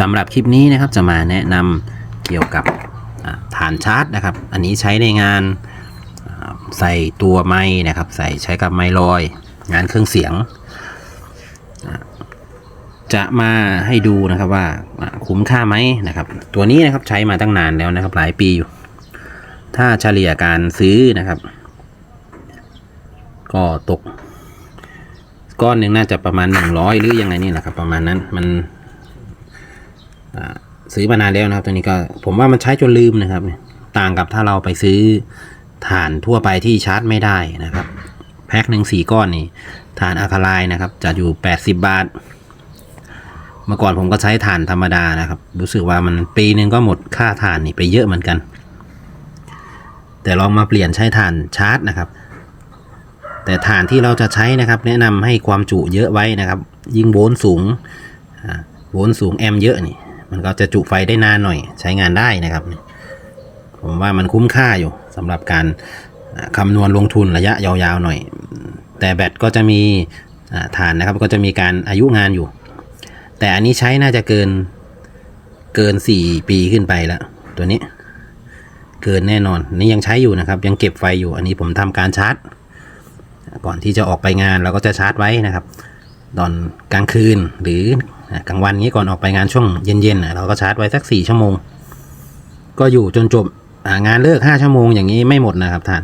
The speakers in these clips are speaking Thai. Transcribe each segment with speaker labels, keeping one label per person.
Speaker 1: สำหรับคลิปนี้นะครับจะมาแนะนำเกี่ยวกับฐานชาร์จนะครับ อันนี้ใช้ในงานใส่ตัวไม้นะครับ ใส่ใช้กับไม้ลอย งานเครื่องเสียง จะมาให้ดูนะครับว่าคุ้มค่าไหมนะครับ ตัวนี้นะครับใช้มาตั้งนานแล้วนะครับ หลายปีอยู่ ถ้าเฉลี่ยการซื้อนะครับ ก็ตก ก้อนหนึ่งน่าจะประมาณ 100 หรือยังไงนี่แหละครับ ประมาณนั้นมัน ซื้อมานานแล้วนะครับตัวนี้ก็ผมว่ามันใช้จนลืมนะครับ ต่างกับถ้าเราไปซื้อถ่านทั่วไปที่ชาร์จไม่ได้นะครับ แพ็คหนึ่งสี่ก้อนนี่ถ่านอะคาไลน์นะครับ จะอยู่ 80 บาท เมื่อก่อนผมก็ใช้ถ่านธรรมดานะครับ รู้สึกว่ามันปีหนึ่งก็หมดค่าถ่านนี่ไปเยอะเหมือนกัน แต่ลองมาเปลี่ยนใช้ถ่านชาร์จนะครับ แต่ฐานที่เราจะใช้นะครับ แนะนำให้ความจุเยอะไว้นะครับ ยิ่งโวลต์สูงโวลต์สูงแอมป์เยอะนี่ มันก็จะจุไฟได้นานหน่อยใช้งานได้นะครับ ผมว่ามันคุ้มค่าอยู่สำหรับการคำนวณลงทุนระยะยาวๆหน่อย แต่แบตก็จะมีฐานนะครับก็จะมีการอายุงานอยู่ แต่อันนี้ใช้น่าจะเกินเกิน 4 ปีขึ้นไปแล้ว ตัวนี้ เกินแน่นอนนี่ยังใช้อยู่นะครับ ยังเก็บไฟอยู่อันนี้ผมทำการชาร์จ ก่อนที่จะออกไปงานเราก็จะชาร์จไว้นะครับ ตอนกลางคืนหรือ กลางวันนี้ก่อนออกไปงานช่วงเย็นๆเราก็ชาร์จไว้สักสี่ชั่วโมง ก็อยู่จนจบงานเลิกห้าชั่วโมงอย่างนี้ไม่หมดนะครับท่าน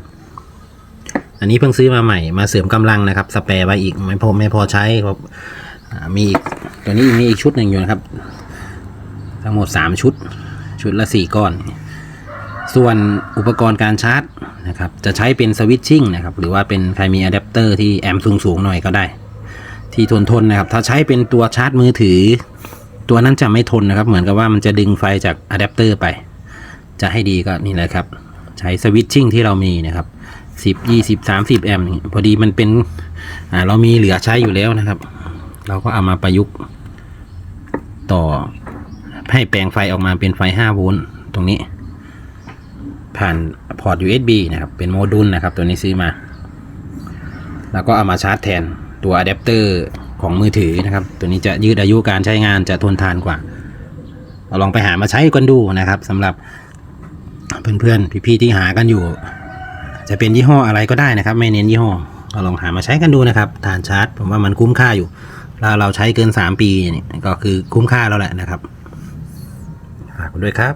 Speaker 1: อันนี้เพิ่งซื้อมาใหม่มาเสริมกำลังนะครับ สเปรย์ไว้อีกไม่พอไม่พอใช้ครับมีอีกตัวนี้มีอีกชุดหนึ่งอยู่นะครับ ทั้งหมดสามชุด ชุดละสี่ก้อน ส่วนอุปกรณ์การชาร์จนะครับ จะใช้เป็นสวิตชิ่งนะครับ หรือว่าเป็นใครมีอะแดปเตอร์ที่แอมป์สูงๆหน่อยก็ได้ ที่ทนทนนะครับ ถ้าใช้เป็นตัวชาร์จมือถือ ตัวนั้นจะไม่ทนนะครับ เหมือนกับว่ามันจะดึงไฟจากอะแดปเตอร์ไป จะให้ดีก็นี่แหละครับ ใช้สวิตชิ่งที่เรามีนะครับสิบยี่สิบสามสิบแอมป์พอดีมันเป็นอ่าเรามีเหลือใช้อยู่แล้วนะครับ เราก็เอามาประยุกต์ต่อให้แปลงไฟออกมาเป็นไฟ5โวลต์ตรงนี้ ผ่านพอร์ต USB นะครับ เป็นโมดูลนะครับ ตัวนี้ซื้อมา แล้วก็เอามาชาร์จแทน ตัวอะแดปเตอร์ของมือถือนะครับ ตัวนี้จะยืดอายุการใช้งานจะทนทานกว่าเราลองไปหามาใช้กันดูนะครับสำหรับเพื่อนๆพี่ๆที่หากันอยู่ จะเป็นยี่ห้ออะไรก็ได้นะครับ ไม่เน้นยี่ห้อเราลองหามาใช้กันดูนะครับฐานชาร์จ ผมว่ามันคุ้มค่าอยู่ถ้าเราใช้เกิน 3 ปีนี่ก็คือคุ้มค่าแล้วแหละนะครับฝากด้วยครับ